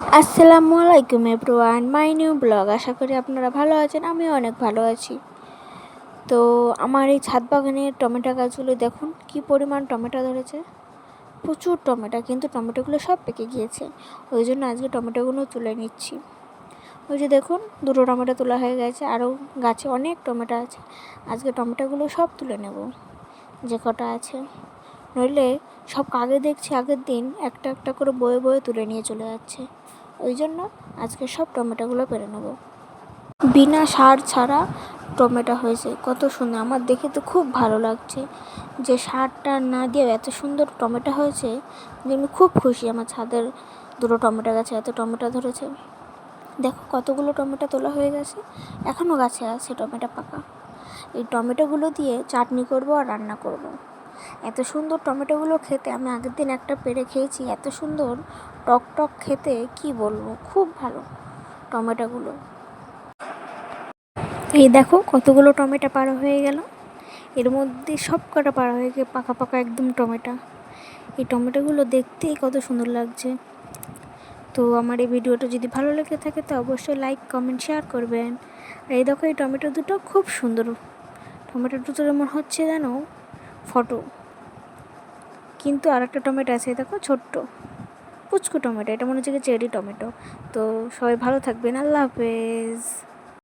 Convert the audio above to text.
আসসালামু আলাইকুম everyone, my new blog. আশা করি আপনারা ভালো আছেন, আমিও অনেক ভালো আছি। তো আমার এই ছাদ বাগানের টমেটো গাছগুলো দেখুন, কি পরিমাণ টমেটো ধরেছে। প্রচুর টমেটো, কিন্তু টমেটোগুলো সব পেকে গিয়েছে। ওই জন্য আজকে টমেটোগুলো তুলে নিচ্ছি। ওই যে দেখুন, দুটো টমেটো তোলা হয়ে গেছে, আরও গাছে অনেক টমেটো আছে। আজকে টমেটোগুলো সব তুলে নেব, যে কটা আছে। নইলে সব আগে দেখছি আগের দিন একটা একটা করে বয়ে বয়ে তুলে নিয়ে চলে যাচ্ছে। ওই জন্য আজকে সব টমেটোগুলো পেরে নেব। বিনা সার ছাড়া টমেটো হয়েছে, কত সুন্দর। আমার দেখে তো খুব ভালো লাগছে যে সারটা না দিয়ে এত সুন্দর টমেটো হয়েছে যে আমি খুব খুশি আমার ছাদের দুটো টমেটো গাছে, এত টমেটো ধরেছে। দেখো কতগুলো টমেটো তোলা হয়ে গেছে এখনও গাছে আছে টমেটো পাকা। এই টমেটোগুলো দিয়ে চাটনি করব আর রান্না করব। এত সুন্দর টমেটোগুলো খেতে, আমি আগের দিন একটা পেরে খেয়েছি, এত সুন্দর টক টক খেতে, কি বলব? খুব ভালো টমেটোগুলো। এই দেখো কতগুলো টমেটো পাড়া হয়ে গেল। এর মধ্যে সব কটা পাড়া হয়ে গিয়ে পাকা পাকা একদম টমেটো। এই টমেটোগুলো দেখতেই কত সুন্দর লাগছে। তো আমার এই ভিডিওটা যদি ভালো লেগে থাকে, তো অবশ্যই লাইক, কমেন্ট, শেয়ার করবেন। আর এই দেখো এই টমেটো দুটো খুব সুন্দর। টমেটো দুটো মনে হচ্ছে যেন ফটো। কিন্তু আর একটা টমেটো আছে দেখো, ছোট্ট। পুচকু টমেটো, এটা মনে হচ্ছে চেরি টমেটো। তো সবাই ভালো থাকবেন, আল্লাহ হাফেজ।